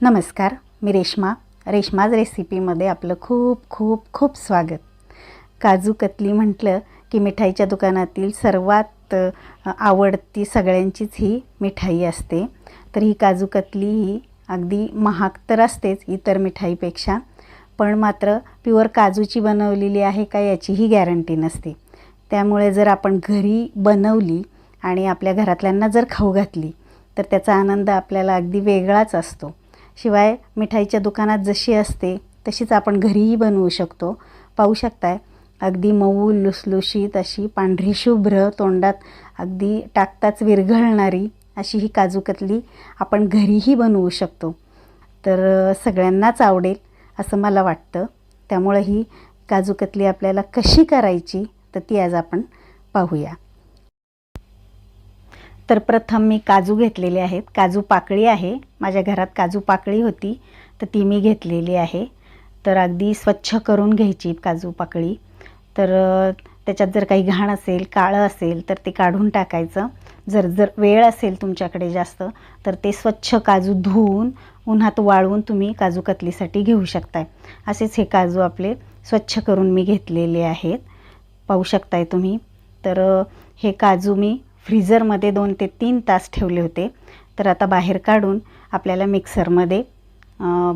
नमस्कार मी रेश्मा. रेश्माज रेसिपीमध्ये आपलं खूप खूप खूप स्वागत. काजू कतली म्हटलं की मिठाईच्या दुकानातील सर्वात आवडती सगळ्यांचीच ही मिठाई असते. तर ही काजू कतली ही अगदी महाग तर असतेच इतर मिठाईपेक्षा पण मात्र प्युअर काजूची बनवलेली आहे का याचीही गॅरंटी नसते. त्यामुळे जर आपण घरी बनवली आणि आपल्या घरातल्यांना जर खाऊ घातली तर त्याचा आनंद आपल्याला अगदी वेगळाच असतो. शिवाय मिठाईच्या दुकानात जशी असते तशीच आपण घरीही बनवू शकतो. पाहू शकताय अगदी मऊ लुसलुशीत अशी पांढरी शुभ्र तोंडात अगदी टाकताच विरघळणारी अशी ही काजू कतली आपण घरीही बनवू शकतो. तर सगळ्यांनाच आवडेल असं मला वाटतं. त्यामुळं ही काजू कतली आपल्याला कशी करायची तर ती आज आपण पाहूया. तर प्रथम मी काजू घेतलेले आहेत. काजू पाकळी आहे. माझ्या घरात काजू पाकळी होती. तर ती मी घेतलेली आहे. तर अगदी स्वच्छ करून घ्यायची काजू पाकळी. तर त्याच्यात जर काही घाण असेल काळं असेल तर ते काढून टाकायचं. जर जर वेळ असेल तुमच्याकडे जास्त तर ते स्वच्छ काजू धुवून उन्हात वाळवून तुम्ही काजू कतलीसाठी घेऊ शकताय. असेच हे काजू आपले स्वच्छ करून मी घेतलेले आहेत. पाहू शकताय तुम्ही. तर हे काजू मी फ्रीजरमध्ये दोन ते तीन तास ठेवले होते. तर आता बाहेर काढून आपल्याला मिक्सरमध्ये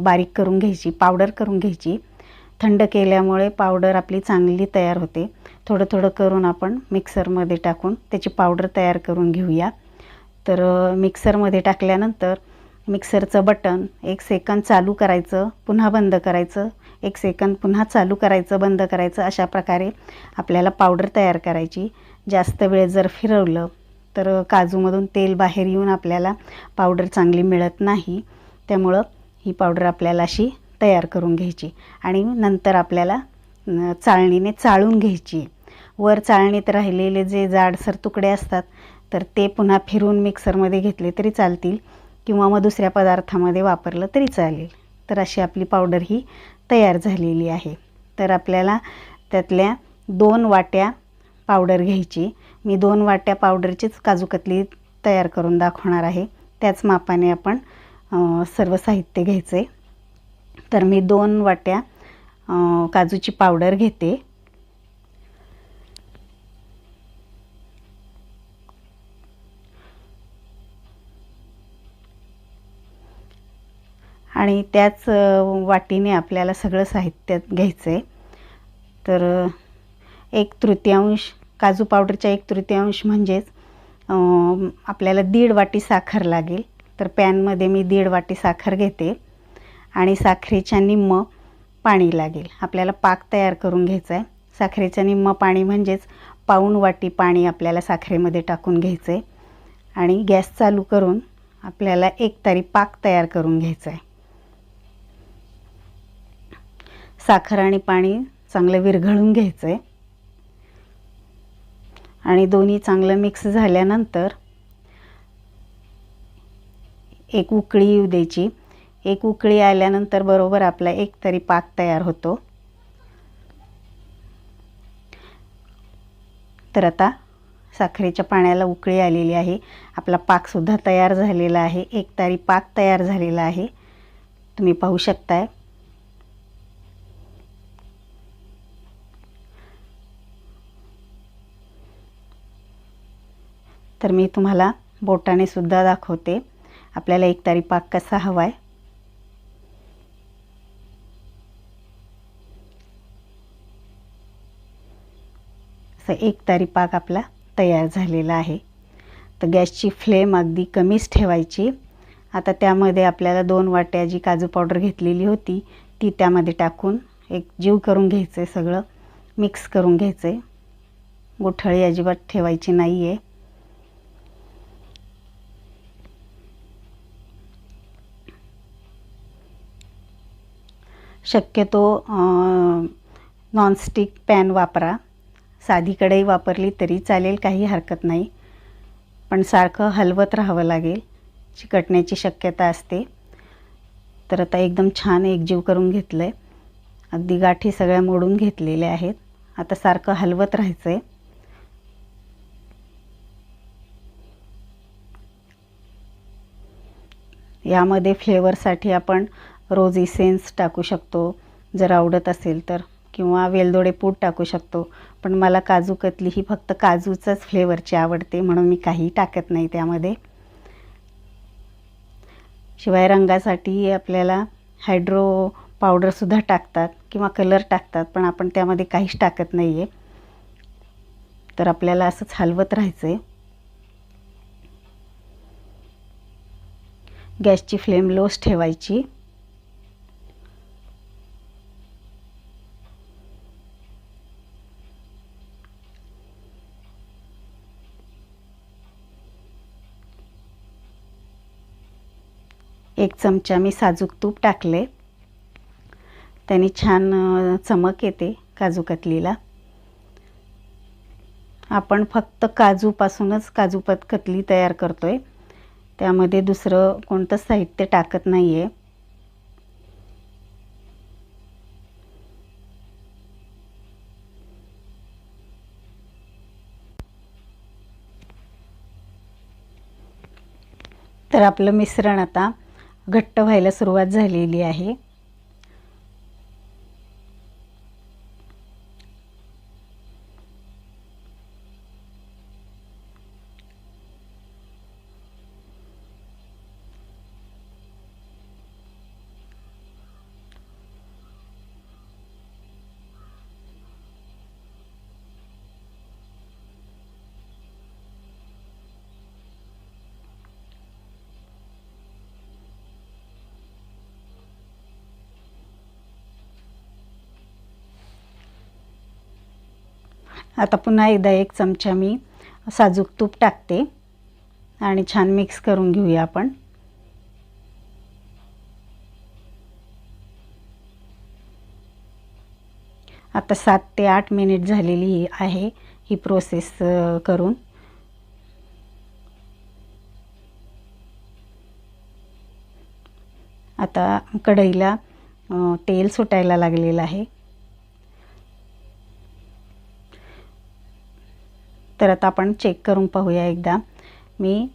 बारीक करून घ्यायची पावडर करून घ्यायची. थंड केल्यामुळे पावडर आपली चांगली तयार होते. थोडं थोडं करून आपण मिक्सरमध्ये टाकून त्याची पावडर तयार करून घेऊया. तर मिक्सरमध्ये टाकल्यानंतर मिक्सरचं बटन एक सेकंद चालू करायचं पुन्हा बंद करायचं. एक सेकंद पुन्हा चालू करायचं बंद करायचं. अशा प्रकारे आपल्याला पावडर तयार करायची. जास्त वेळ जर फिरवलं तर काजूमधून तेल बाहेर येऊन आपल्याला पावडर चांगली मिळत नाही. त्यामुळं ही पावडर आपल्याला अशी तयार करून घ्यायची. आणि नंतर आपल्याला चाळणीने चाळून घ्यायची. वर चाळणीत राहिलेले जे जाडसर तुकडे असतात तर ते पुन्हा फिरून मिक्सरमध्ये घेतले तरी चालतील किंवा मग दुसऱ्या पदार्थामध्ये वापरलं तरी चालेल. तर अशी आपली पावडर ही तयार झालेली आहे. तर आपल्याला त्यातल्या दोन वाट्या पावडर घ्यायची. मी दोन वाट्या पावडरचीच काजू कतली तयार करून दाखवणार आहे. त्याच मापाने आपण सर्व साहित्य घ्यायचं आहे तर मी दोन वाट्या काजूची पावडर घेते. आणि त्याच वाटीने आपल्याला सगळं साहित्य घ्यायचं आहे तर एक तृतीयांश काजू पावडरच्या एक तृतीयांश म्हणजेच आपल्याला दीड वाटी साखर लागेल. तर पॅनमध्ये मी दीड वाटी साखर घेते आणि साखरेच्या निम्म पाणी लागेल. आपल्याला पाक तयार करून घ्यायचा आहे साखरेचं निम्म पाणी म्हणजेच पाऊण वाटी पाणी आपल्याला साखरेमध्ये टाकून घ्यायचं आहे आणि गॅस चालू करून आपल्याला एक तारी पाक तयार करून घ्यायचा आहे साखर आणि पाणी चांगलं विरघळून घ्यायचं आहे आणि दोन्ही चांगलं मिक्स झाल्यानंतर एक उकळी येऊ द्यायची. एक उकळी आल्यानंतर बरोबर आपला एक तरी पाक तयार होतो. तर आता साखरेच्या पाण्याला उकळी आलेली आहे. आपला पाकसुद्धा तयार झालेला आहे. एक तारी पाक तयार झालेला आहे. तुम्ही पाहू शकताय. तर मी तुम्हाला बोटाने सुद्धा दाखवते. आपल्याला एक तारी पाक कसा हवा आहे असं एक तारी पाक आपला तयार झालेला आहे. तर गॅसची फ्लेम अगदी कमीच ठेवायची. आता त्यामध्ये आपल्याला दोन वाट्या जी काजू पावडर घेतलेली होती ती त्यामध्ये टाकून एक जीव करून घ्यायचं आहे सगळं. मिक्स करून घ्यायचं आहे गुठळी अजिबात ठेवायची नाही आहे शक्यतो नॉनस्टिक पॅन वापरा. साधी कढई वापरली तरी चालेल काही हरकत नाही. पण सारखं हलवत राहावं लागेल. चिकटण्याची शक्यता असते. तर आता एकदम छान एकजीव करून घेतलं आहे अगदी गाठी सगळ्या मोडून घेतलेल्या आहेत. आता सारखं हलवत राहायचं आहे यामध्ये फ्लेवरसाठी आपण रोज इसेन्स टाकू शकतो. जर आवडत असेल तर. किंवा वेलदोडे पूड टाकू शकतो. पण मला काजू कतली ही फक्त काजूचाच फ्लेवरची आवडते म्हणून मी काही टाकत नाही त्यामध्ये. शिवाय रंगासाठी आपल्याला हायड्रो पावडरसुद्धा टाकतात किंवा कलर टाकतात पण आपण त्यामध्ये काहीच टाकत नाही आहे तर आपल्याला असंच हलवत राहायचं आहे गॅसची फ्लेम लोच ठेवायची. एक चमचा मी साजूक तूप टाकले. त्याने छान चमक येते काजू कतलीला. आपण फक्त काजूपासूनच काजू पत कतली तयार करतो आहे त्यामध्ये दुसरं कोणतं साहित्य टाकत नाही आहे तर आपलं मिश्रण आता घट्ट व्हायला सुरुवात झालेली आहे. आता पुन्हा एकदा एक चमचा मी साजूक तूप टाकते आणि छान मिक्स करून घेऊया आपण. आता सात ते आठ मिनिट झालेली आहे ही प्रोसेस करून. आता कढईला तेल सुटायला लागलेलं आहे. तर आता आपण चेक करून पाहूया एकदा. मी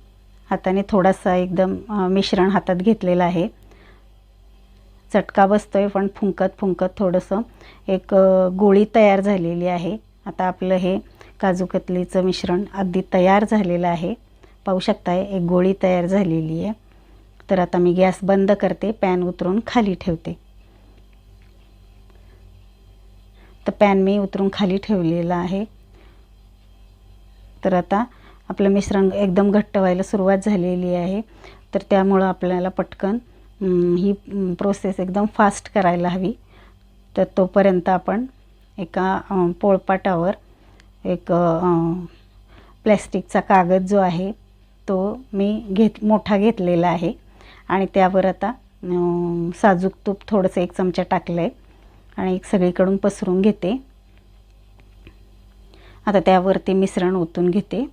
हाताने थोडासा एकदम मिश्रण हातात घेतलेलं आहे. चटका बसतो आहे पण फुंकत फुंकत थोडंसं. एक गोळी तयार झालेली आहे. आता आपलं हे काजू कतलीचं मिश्रण अगदी तयार झालेलं आहे. पाहू शकताय एक गोळी तयार झालेली आहे. तर आता मी गॅस बंद करते पॅन उतरून खाली ठेवते. तर पॅन मी उतरून खाली ठेवलेला आहे. तर आता आपलं मिश्रण एकदम घट्ट व्हायला सुरुवात झालेली आहे. तर त्यामुळं आपल्याला पटकन ही प्रोसेस एकदम फास्ट करायला हवी. तर तोपर्यंत आपण एका पोळपाटावर एक प्लॅस्टिकचा कागद जो आहे तो मी घेत मोठा घेतलेला आहे. आणि त्यावर आता साजूक तूप थोडंसं एक चमचा टाकलं आहे आणि एक सगळीकडून पसरून घेते. आता त्यावरती मिश्रण ओतून घेते.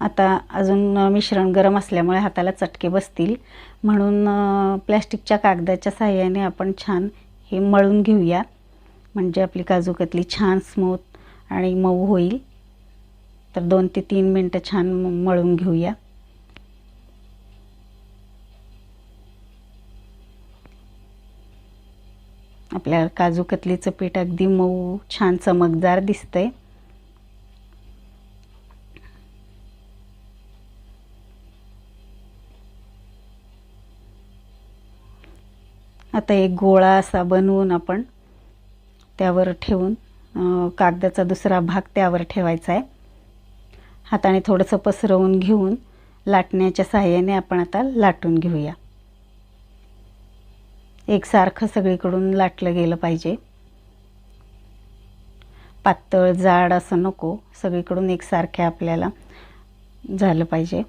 आता अजून मिश्रण गरम असल्यामुळे हाताला चटके बसतील. म्हणून प्लॅस्टिकच्या कागदाच्या साह्याने आपण छान हे मळून घेऊया. म्हणजे आपली काजूकतली छान स्मूथ आणि मऊ होईल. तर दोन ते तीन मिनटं छान मळून घेऊया. आपल्या काजू कतलीचं पीठ अगदी मऊ छान चमकदार दिसतंय. आता एक गोळा असा बनवून आपण त्यावर ठेवून कागदाचा दुसरा भाग त्यावर ठेवायचा आहे. हाताने थोडंसं पसरवून घेऊन लाटण्याच्या सहाय्याने आपण आता लाटून घेऊया. एकसारखं सगळीकडून लाटलं गेलं पाहिजे. पातळ जाड असं नको सगळीकडून एकसारखे आपल्याला झालं पाहिजे.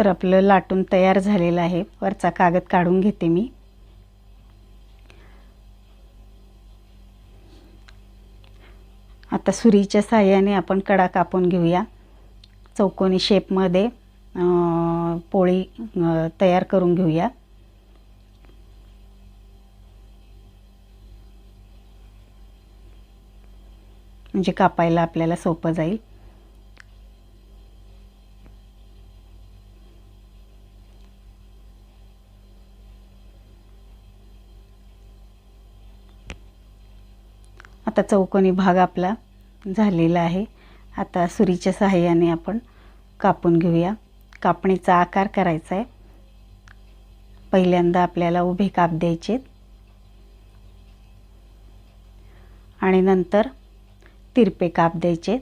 तर आपलं लाटून तयार झालेलं आहे. वरचा कागद काढून घेते मी. आता सुरीच्या साह्याने आपण कडा कापून घेऊया. चौकोनी शेपमध्ये पोळी तयार करून घेऊया. म्हणजे कापायला आपल्याला सोपं जाईल. आता चौकोनी भाग आपला झालेला आहे. आता सुरीच्या सहाय्याने आपण कापून घेऊया. कापणीचा आकार करायचा आहे. पहिल्यांदा आपल्याला उभे काप द्यायचे आणि नंतर तिरपे काप द्यायचे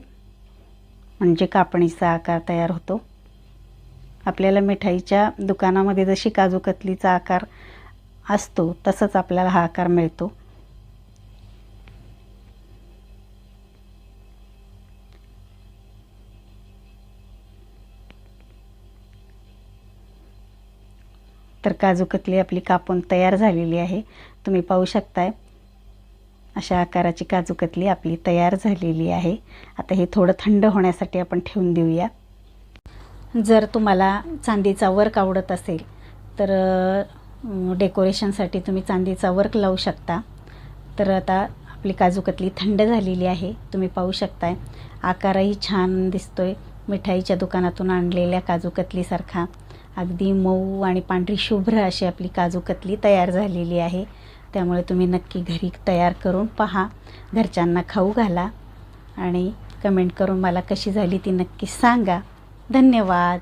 म्हणजे कापणीचा आकार तयार होतो. आपल्याला मिठाईच्या दुकानामध्ये जशी काजूकतलीचा आकार असतो तसंच आपल्याला हा आकार मिळतो. तर काजू कतली आपली कापून तयार झालेली आहे. तुम्ही पाहू शकताय. अशा आकाराची काजू कतली आपली तयार झालेली आहे. आता हे थोडं थंड होण्यासाठी आपण ठेवून देऊया. जर तुम्हाला चांदीचा वर्क आवडत असेल तर डेकोरेशनसाठी तुम्ही चांदीचा वर्क लावू शकता. तर आता आपली काजू कतली थंड झालेली आहे. तुम्ही पाहू शकताय. आकारही छान दिसतोय. मिठाईच्या दुकानातून आणलेल्या काजू कतलीसारखा अगदी मऊ आणि पांढरी शुभ्र अशी आपली काजू कतली तयार झालेली आहे. त्यामुळे तुम्ही नक्की घरी तयार करून पहा. घरच्यांना खाऊ घाला आणि कमेंट करून मला कशी झाली ती नक्की सांगा. धन्यवाद.